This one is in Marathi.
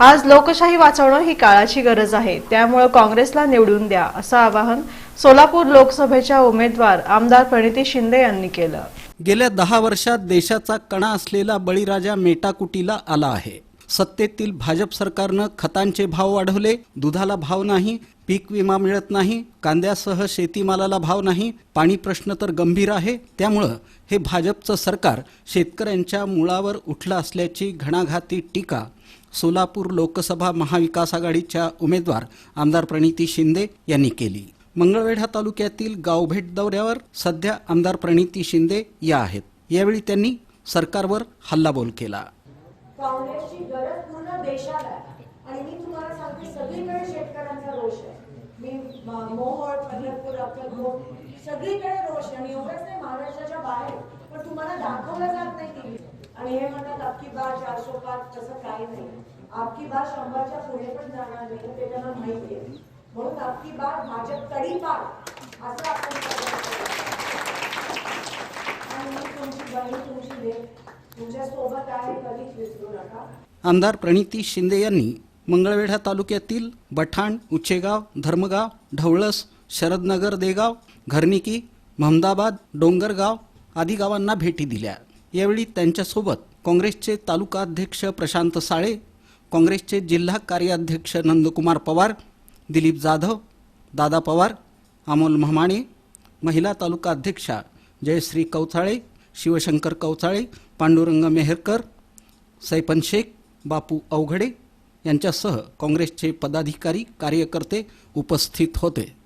आज लोकशाही वाचवणं ही काळाची गरज आहे. त्यामुळे काँग्रेसला निवडून द्या असं आवाहन सोलापूर लोकसभेच्या उमेदवार आमदार प्रणिती शिंदे यांनी केलं. गेल्या दहा वर्षात देशाचा कणा असलेला बळीराजा मेटाकुटीला आला आहे. सत्तेतील भाजप सरकारनं खतांचे भाव वाढवले दुधाला भाव नाही पीक विमा मिळत नाही कांद्यासह शेतीमालाला भाव नाही पाणी प्रश्न तर गंभीर आहे त्यामुळं हे भाजपचं सरकार शेतकऱ्यांच्या मुळावर उठलं असल्याची घणाघाती टीका. सोलापूर लोकसभा महाविकास आघाडीच्या उमेदवार आमदार प्रणिती शिंदे यांनी केली. मंगळवेढा तालुक्यातील गावभेट दौऱ्यावर सध्या आमदार प्रणिती शिंदे या आहेत. यावेळी त्यांनी सरकारवर हल्लाबोल केला. काँग्रेसची गरज पूर्ण देशाला आणि मी तुम्हाला सांगते सगळीकडे शेतकऱ्यांचा रोष आहे मी म- मोहोळ पंढरपूर अक्कलकोट सगळीकडे रोष आणि एवढंच नाही महाराष्ट्राच्या बाहेर. पण तुम्हाला दाखवलं जात नाही टीव्ही आणि हे म्हणतात आपकी बा चारशे पाच तसं काही नाही. आपकी बा शंभरच्या पुढे पण जाणार नाही ते त्यांना माहिती आहे. म्हणून आपकी बा भाजप तडीपार असं आपण तुमची बहीण तुमची देव तुमच्यासोबत आहे कधीच विसरू नका. आमदार प्रणिती शिंदे यांनी मंगळवेढा तालुक्यातील बठाण उच्चेगाव धर्मगाव ढवळस शरदनगर देगाव घरनिकी महमदाबाद डोंगरगाव आदी गावांना भेटी दिल्या. यावेळी त्यांच्यासोबत काँग्रेसचे तालुका अध्यक्ष प्रशांत साळे काँग्रेसचे जिल्हा कार्याध्यक्ष नंदकुमार पवार दिलीप जाधव दादा पवार अमोल महामाणे महिला तालुका अध्यक्षा जयश्री कवचाळे शिवशंकर कवचाळे पांडुरंग मेहरकर सैपन शेख बापू अवघडे यांच्यासह काँग्रेसचे पदाधिकारी कार्यकर्ते उपस्थित होते.